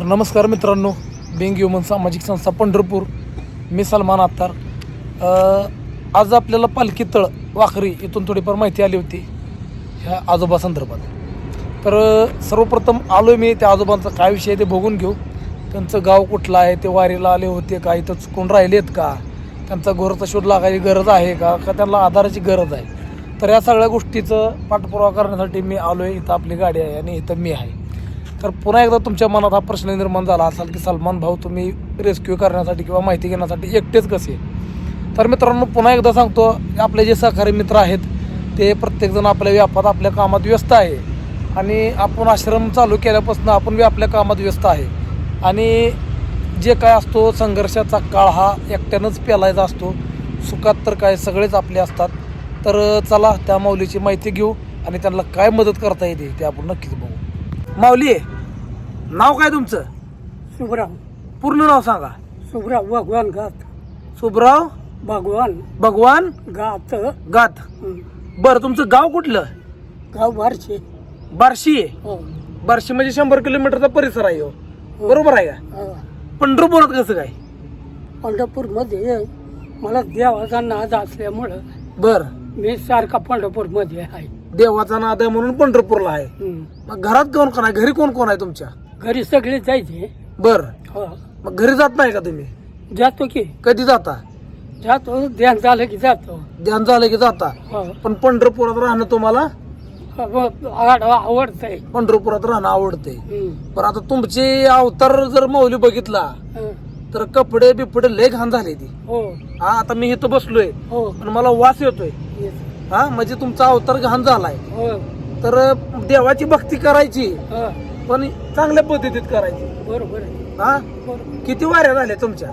तर नमस्कार मित्रांनो बेंग ह्युमन सामाजिक संस्था पंढरपूर मी सलमान अत्तार. आज आपल्याला पालखी तळ वाखरी इथून थोडीफार माहिती आली होती ह्या आजोबा संदर्भात. तर सर्वप्रथम आलो मी त्या आजोबांचा काय विषय आहे ते बघून घेऊ. त्यांचं गाव कुठलं आहे ते वारीला आले होते का इथं चुकून राहिलेत का त्यांचा घोरचा शोध लागायची गरज आहे का का त्यांना आधाराची गरज आहे. तर या सगळ्या गोष्टीचं पाठपुरावा करण्यासाठी मी आलो आहे इथं आपली गाडी आहे आणि इथं मी आहे. तर पुन्हा एकदा तुमच्या मनात हा प्रश्न निर्माण झाला असाल की सलमान भाऊ तुम्ही रेस्क्यू करण्यासाठी किंवा माहिती घेण्यासाठी एकटेच कसे? तर मित्रांनो पुन्हा एकदा सांगतो आपले जे सहकारी मित्र आहेत ते प्रत्येकजण आपल्या व्यापात आपल्या कामात व्यस्त आहे. आणि आपण आश्रम चालू केल्यापासून आपण बी आपल्या कामात व्यस्त आहे. आणि जे काय असतो संघर्षाचा काळ हा एकट्यानंच पेलायचा असतो. सुखात तर काय सगळेच आपले असतात. तर चला त्या माऊलीची माहिती घेऊ आणि त्यांना काय मदत करता येते ते आपण नक्कीच बघू. माऊली नाव काय तुमचं? सुब्राव पूर्ण नाव सांगा. सुब्राव भगवान गात सुबराव भगवान भगवान गात गात हं. बरं तुमचं गाव कुठलं? गाव बारशे. बार्शी. आहे हो. बार्शी म्हणजे शंभर किलोमीटरचा परिसर आहे हो. बरोबर आहे का? हो. पंढरपुरात कसं काय? पंढरपूरमध्ये मला देवाचा नाद असल्यामुळं बर. मी सारखा पंढरपूरमध्ये आहे. देवाचा नाद आहे म्हणून पंढरपूरला आहे. हं. मग घरात कोण कोण आहे? घरी कोण कोण आहे तुमच्या? घरी सगळे जायचे. बर. हो. मग घरी जात नाही का तुम्ही? जातो की. कधी जाता? जातो. ध्यान झालं की जातो. ध्यान झालं की जाता? हो. पण पंढरपुरात राहणं तुम्हाला? आड- आवडतंय. पंढरपुरात राहणं आवडते हं. पण आता तुमचे अवतार जर मौली बघितला हं. तर कपडे बिपडे लय घाण झाले ती हो. हा आता मी इथं बसलोय. हो. पण मला वास येतोय. येस. हा म्हणजे तुमचा अवतार घाण झालाय. हो. तर देवाची भक्ती करायची. हो. पण चांगल्या पद्धतीत करायची. बरोबर हा? किती वाऱ्या झाल्या तुमच्या?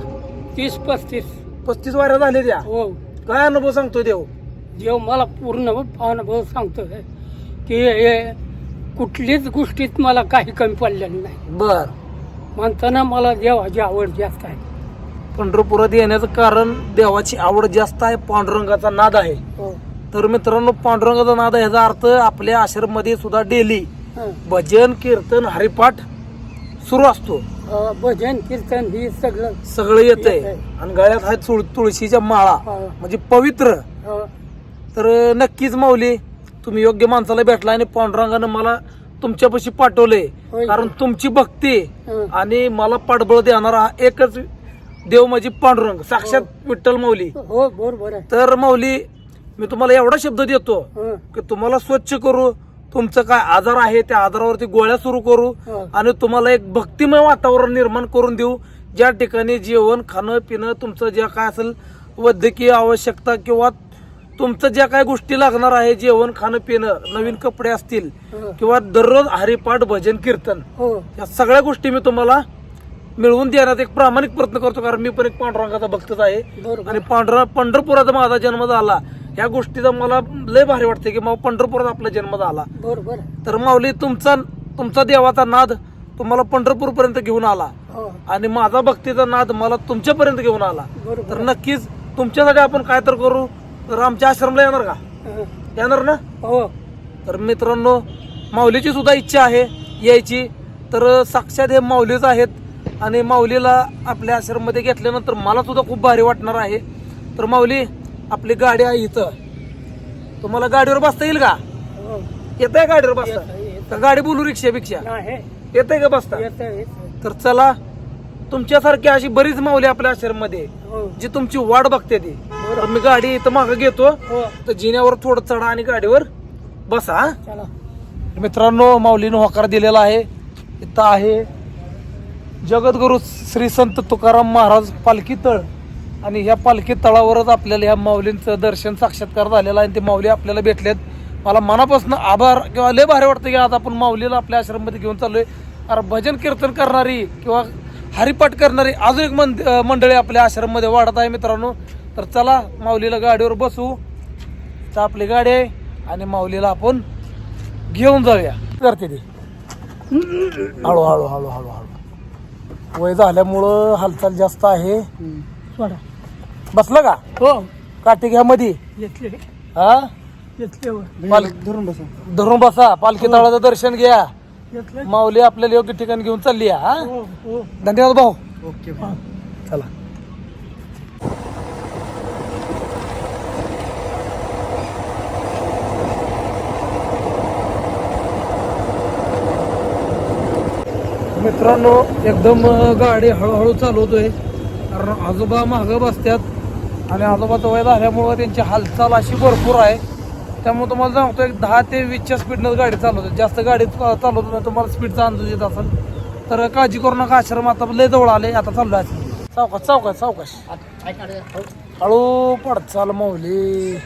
तीस पस्तीस. पस्तीस वाऱ्या झाल्या त्या? हो. काय अनुभव सांगतोय देव? जेव्हा मला पूर्ण अनुभव सांगतोय की हे कुठलीच गोष्टीत मला काही कमी पडलेलं नाही. बर. म्हणताना मला देवाची आवड जास्त आहे. पंढरपुरात येण्याचं कारण देवाची आवड जास्त आहे पांडुरंगाचा नाद आहे. हो. तर मित्रांनो पांडुरंगाचा नाद आहे ह्याचा अर्थ आपल्या आश्रममध्ये सुद्धा डेली हं. भजन कीर्तन हरिपाठ सुरू असतो भजन कीर्तन ही सगळं सगळं येतंय येतंय. आणि गळ्यात आहे तुळ तुळशीच्या माळा हो. म्हणजे पवित्र हो. तर नक्कीच माऊली तुम्ही योग्य माणसाला भेटला आणि पांडुरंगानं मला तुमच्यापाशी पाठवले. कारण तुमची भक्ती हं. आणि मला पाठबळ देणारा हा एकच देव म्हणजे पांडुरंग साक्षात विठ्ठल माऊली हो बरोबर आहे तर माऊली मी तुम्हाला एवढा शब्द देतो. की तुम्हाला स्वच्छ करू तुमचं काय आजार आहे त्या आजारावरती गोळ्या सुरू करू. आणि तुम्हाला एक भक्तिमय वातावरण निर्माण करून देऊ ज्या ठिकाणी जेवण खाणं पिणं तुमचं ज्या काय असेल वैद्यकीय आवश्यकता किंवा तुमचं ज्या काय गोष्टी लागणार आहे जेवण खाणं पिणं नवीन कपडे असतील. किंवा दररोज हरिपाठ भजन कीर्तन हो या सगळ्या गोष्टी मी तुम्हाला मिळवून देण्यात एक प्रामाणिक प्रयत्न करतो कारण मी पण एक पांडुरंगाचा भक्तच आहे आणि पांढरा पंढरपुरात माझा जन्म झाला या गोष्टीचा मला लय भारी वाटते की मग पंढरपुरात आपला जन्म झाला. बरोबर तर माऊली तुमचा तुमचा देवाचा नाद तुम्हाला पंढरपूर पर्यंत घेऊन आला. हो. आणि माझा भक्तीचा नाद मला तुमच्यापर्यंत घेऊन आला. तर नक्कीच तुमच्यासाठी आपण काय तर करू? तर आमच्या आश्रमला येणार का? हं. येणार ना? हो. तर मित्रांनो माऊलीची सुद्धा इच्छा आहे यायची. तर साक्षात हे माऊलीच आहेत. आणि माऊलीला आपल्या आश्रममध्ये घेतल्यानंतर मला सुद्धा खूप भारी वाटणार आहे. तर माऊली आपली गाडी आहे इथं. तुम्हाला गाडीवर बसता येईल का? हो. येत आहे गाडीवर बसता. तर गाडी बोलू रिक्षा बिक्षा. येत आहे का बसता? तर चला तुमच्यासारखी अशी बरीच माऊली आपल्या आश्रममध्ये हो. जी तुमची वाट बघते ती. तर मी गाडी इथं मागं घेतो. हो. तर जिन्यावर थोडं चढा आणि गाडीवर बसा मित्रांनो माऊलीनं होकार दिलेला आहे. इथं आहे जगद्गुरु श्री संत तुकाराम महाराज पालखी तळ. आणि ह्या पालखी तळावरच आपल्याला ह्या माऊलींचं दर्शन साक्षात्कार झालेलं आहे आणि ते माऊली आपल्याला भेटलेत. मला मनापासून आभार किंवा लय भारी वाटतं की आज आपण माऊलीला आपल्या आश्रममध्ये घेऊन चाललोय. अरे भजन कीर्तन करणारी किंवा हरिपाठ करणारी अजून एक मंद मंडळी आपल्या आश्रममध्ये वाढत आहे मित्रांनो. तर चला माऊलीला गाडीवर बसू. तर आपली गाडी आहे आणि माऊलीला आपण घेऊन जाऊया. करते ती. हळूहळू हळूहळू हळू हळू हळू. वय झाल्यामुळं हालचाल जास्त आहे. सोडा बसलं का? हो. काठी घ्या मधी घेतले हा घेतले पाल- धरून बसा. धरून बसा. पालखी तळाचं दर्शन घ्या. घेतलं. माऊली आपल्याला योग्य ठिकाणी घेऊन चालली आहे हा? हो हो. धन्यवाद भाऊ. ओके चला. मित्रांनो एकदम अं, गाडी हळूहळू चालवतोय. कारण आजोबा मागं बसतात आणि आजोबाचं वय झाल्यामुळं त्यांची हालचाल अशी भरपूर आहे. त्यामुळे तुम्हाला सांगतो एक दहा ते वीसच्या स्पीडनं गाडी चालवतो. जास्त गाडी चालवतो नाही तुम्हाला स्पीडचा अंदाज येत असेल. तर काळजी करू नका आश्रम आता लय जवळ आले आता चाललो आहे सावकाश सावकाश सावकाश. हळू पड चाल माऊली.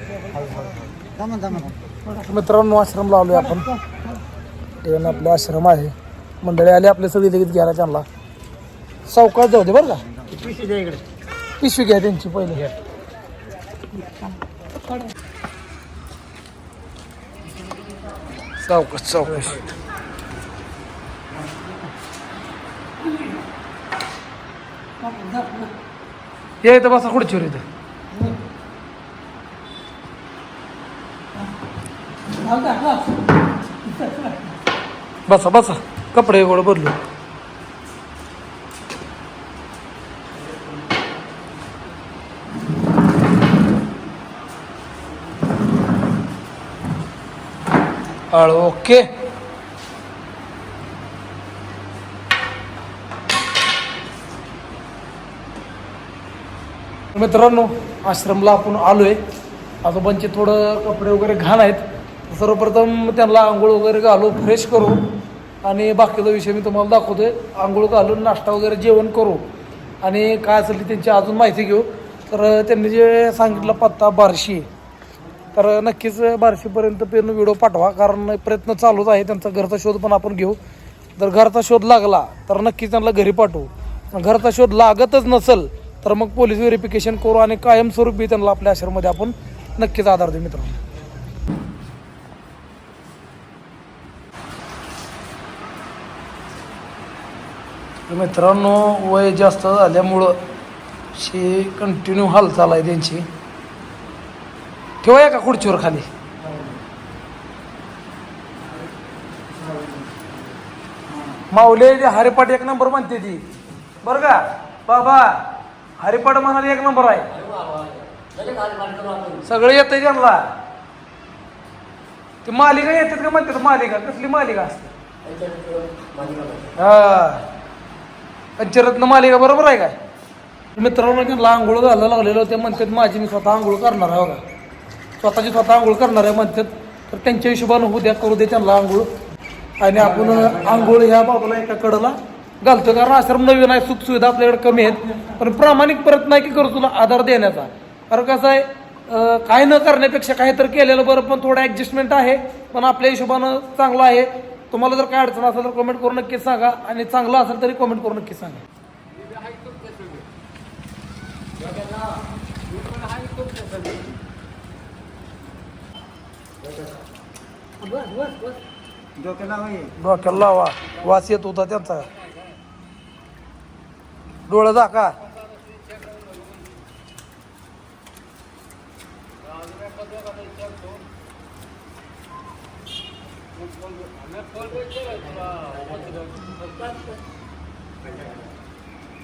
मित्रांनो आश्रम लावलोय आपण. ठिकाणी आपलं आश्रम आहे. मंडळी आले आपले सगळी लगेच घ्यायला त्यांना. सावकाश जाऊ दे बरं का. पिशवी घ्या त्यांची पहिले. सावकाश सावकाश. ये इथं बसा खुर्चीवर इथं? बसा बसा. कपडे गोड बदलू हळू ओके. मित्रांनो आश्रमला आपण आलोय. आजोबांचे थोडं कपडे वगैरे घाण आहेत. सर्वप्रथम त्यांना आंघोळ वगैरे घालू फ्रेश करू. आणि बाकीचा विषय मी तुम्हाला दाखवतोय. आंघोळ घालून नाश्ता वगैरे जेवण करू. आणि काय असेल ती त्यांची अजून माहिती घेऊ. तर त्यांनी जे सांगितलं पत्ता बार्शी. तर नक्कीच बार्शीपर्यंत पेरून व्हिडिओ पाठवा कारण प्रयत्न चालूच आहे त्यांचा घरचा शोध पण आपण घेऊ. जर घरचा शोध लागला तर नक्कीच त्यांना घरी पाठवू. घरचा शोध लागतच नसेल तर मग पोलीस व्हेरिफिकेशन करू आणि कायमस्वरूपी त्यांना आपल्या आश्रममध्ये आपण नक्कीच आधार देऊ मित्रांनो. मित्रांनो वय जास्त झाल्यामुळं शी कंटिन्यू हालचाल आहे त्यांची. ठेवूया का खुर्चीवर खाली. माऊले जे हरिपाठ एक नंबर म्हणते ती. बर का? बाबा हरिपाठ म्हणाले एक नंबर आहे. सगळं येत त्यांना. ते मालिका येतात का म्हणतात मालिका? कसली मालिका असते? हा. पंचरत्न मालिका बरोबर आहे काय? मित्रांनो त्यांना आंघोळ घालायला लागलेलो ते म्हणतात माझी मी स्वतः आंघोळ करणार आहे बघा. स्वतःची स्वतः आंघोळ करणार आहे म्हणतात. तर त्यांच्या हिशोबानं उद्या करू दे त्यांना आंघोळ. आणि आपण आंघोळ ह्या बाबूला एका कडला घालतो कारण आश्रम नवीन आहे सुख सुविधा आपल्याकडे कमी आहेत. पण प्रामाणिक प्रयत्न आहे की करू तुला आधार देण्याचा. कारण कसं आहे काय न करण्यापेक्षा काहीतरी केलेलं बरं पण थोडं ॲडजस्टमेंट आहे. पण आपल्या हिशोबानं चांगलं आहे. तुम्हाला जर काय अडचण असेल तर कमेंट करून नक्कीच सांगा. आणि चांगलं असेल तरी कमेंट करून नक्कीच सांगा. डोक्याला लावा. वास येत होता त्यांचा. डोळा झाका.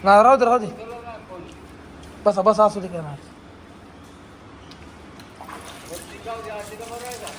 नाही राहू दे राहू दे. बसा बसा असू दे काय जाऊ दे आरती का मर रहेगा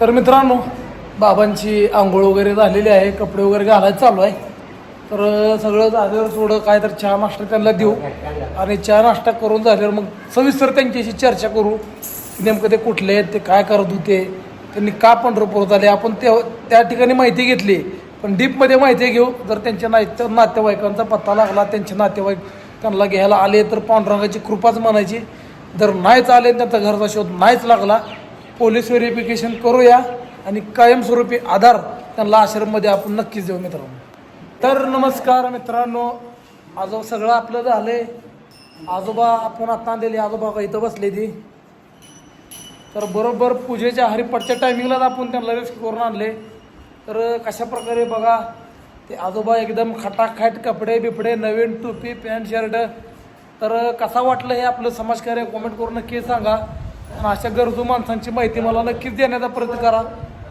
तर मित्रांनो बाबांची आंघोळ वगैरे झालेली आहे कपडे वगैरे घालायला चालू आहे. तर सगळं झाल्यावर थोडं काय तर चहा नाश्ता त्यांना देऊ. आणि चहा नाश्ता करून झाल्यावर मग सविस्तर त्यांच्याशी चर्चा करू की नेमकं ते कुठले आहेत ते काय करत होते. त्यांनी का पंढरपूर आले? आपण ते त्या ठिकाणी माहिती घेतली. पण डीपमध्ये माहिती घेऊ. जर त्यांच्या ना नातेवाईकांचा पत्ता लागला त्यांचे नातेवाईक त्यांना घ्यायला आले तर पांडुरंगाची कृपाच म्हणायची. जर नाहीच आले त्यांचा घरचा शोध नाहीच लागला पोलीस व्हेरिफिकेशन करूया आणि कायमस्वरूपी आधार त्यांना आश्रममध्ये आपण नक्कीच देऊ मित्रांनो. तर नमस्कार मित्रांनो आजोबा सगळं आपलं झालंय. आजोबा आपण आता आणलेले आजोबा इथं बसले ती. तर बरोबर पूजेच्या हरिपटच्या टायमिंगलाच आपण त्यांना रेस्क्यू करून आणले. तर कशा प्रकारे बघा ते आजोबा एकदम खटाखट कपडे बिपडे नवीन टोपी पॅन्ट शर्ट तर कसा वाटलं हे आपलं समाजकार्य? कॉमेंट करून नक्की सांगा. आणि अशा गरजू माणसांची माहिती मला नक्कीच देण्याचा प्रयत्न करा.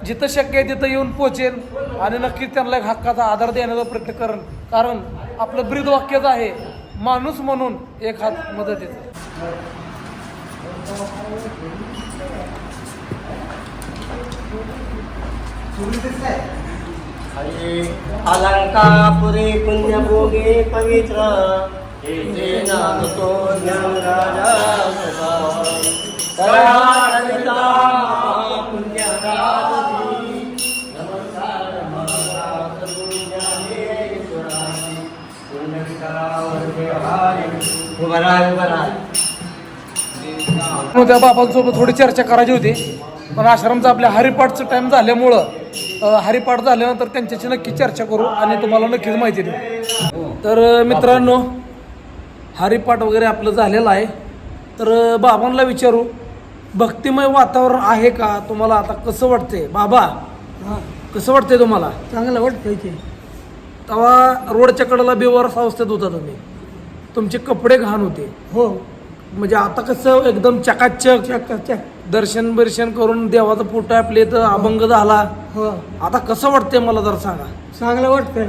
जिथं शक्य आहे तिथं येऊन पोचेल आणि नक्कीच त्यांना एक हक्काचा आधार देण्याचा प्रयत्न करेन कारण आपलं ब्रीद वाक्यच आहे माणूस म्हणून एक हात मदतीचा अलंकापुरे पुण्यभोगे पवित्र हे नाम तो ज्ञानराजा सदा. त्या बाबांसोबत थोडी चर्चा करायची होती. पण आश्रमचा आपल्या हरिपाठचं टाइम झाल्यामुळं हरिपाठ झाल्यानंतर त्यांच्याशी नक्की चर्चा करू आणि तुम्हाला नक्कीच माहिती देऊ. तर मित्रांनो हरिपाठ वगैरे आपलं झालेलं आहे. तर बाबांना विचारू भक्तिमय वातावरण आहे का? तुम्हाला आता कसं वाटतंय? बाबा कसं वाटतंय तुम्हाला? चांगलं वाटतंय ते तेव्हा रोडच्या कडेला बेवारस अवस्थेत होता तुम्ही. तुमचे कपडे घाण होते. हो. म्हणजे आता कसं एकदम चकाचक चक चक दर्शन बिर्शन करून देवाचा फोटो आपले तर अभंग झाला. हो. आता कसं वाटतंय मला जर सांगा. चांगलं वाटतंय.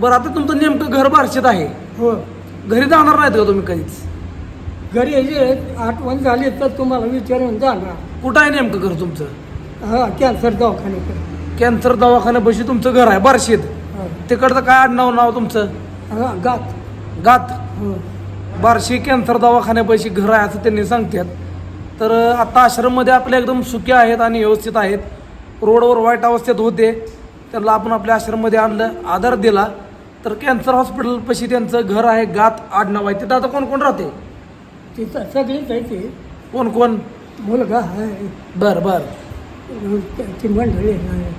बरं आता तुमचं नेमकं घर बारशेत आहे. हो. घरी जाणार नाहीत का तुम्ही कधीच? घरी यायचे आठवण झाली तर तुम्हाला विचारून जाणार. कुठं आहे नेमकं घर तुमचं? हा कॅन्सर दवाखान्याकडे. कॅन्सर दवाखान्यापाशी तुमचं घर आहे बारशेत. हा. तिकडचं काय आडनाव नाव तुमचं? हा गात. गात. हो बार्शी कॅन्सर दवाखान्यापाशी घर आहे असं त्यांनी सांगतात. तर आता आश्रममध्ये आपले एकदम सुखी आहेत आणि व्यवस्थित आहेत. रोडवर वाईट अवस्थेत होते. त्यांना आपण आपल्या आश्रममध्ये आणलं आधार दिला. तर कॅन्सर हॉस्पिटलपाशी त्यांचं घर आहे गात आडनाव आहे. तिथं आता कोण कोण राहते? तिथं सगळीच आहे ते. कोण कोण? मुलगा आहे. बर बर. त्याची मंडळी आहे.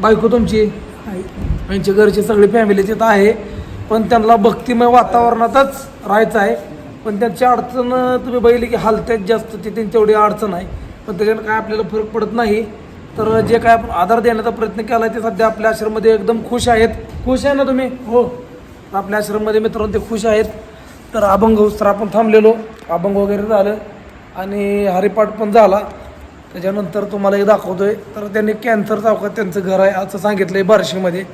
बायको तुमची? आहे. घरची सगळी फॅमिली तिथं आहे. पण त्यांना भक्तिमय वातावरणातच राहायचं आहे. पण त्यांची अडचण तुम्ही बघितली की हालत्यात जास्त ती त्यांची एवढी अडचण आहे. पण त्याच्यानं काय आपल्याला फरक पडत नाही. तर जे काय आपण आधार देण्याचा प्रयत्न केला आहे ते सध्या आपल्या आश्रममध्ये एकदम खुश आहेत. खुश आहे ना तुम्ही? हो. आपल्या आश्रममध्ये मित्रांनो ते खुश आहेत. तर अभंग उस्त्र आपण थांबलेलो. अभंग वगैरे झालं आणि हरिपाठ पण झाला. त्याच्यानंतर तुम्हाला एक दाखवतोय. तर त्यांनी कॅन्सर चौकात त्यांचं घर आहे असं सांगितलं आहे बार्शीमध्ये.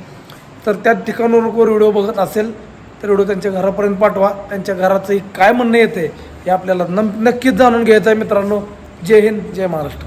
तर त्या ठिकाणावरून कोण व्हिडिओ बघत असेल तर व्हिडिओ त्यांच्या घरापर्यंत पाठवा. त्यांच्या घराचंही काय म्हणणं येते हे आपल्याला न नक्कीच जाणून घ्यायचं आहे मित्रांनो. जय हिंद जय महाराष्ट्र.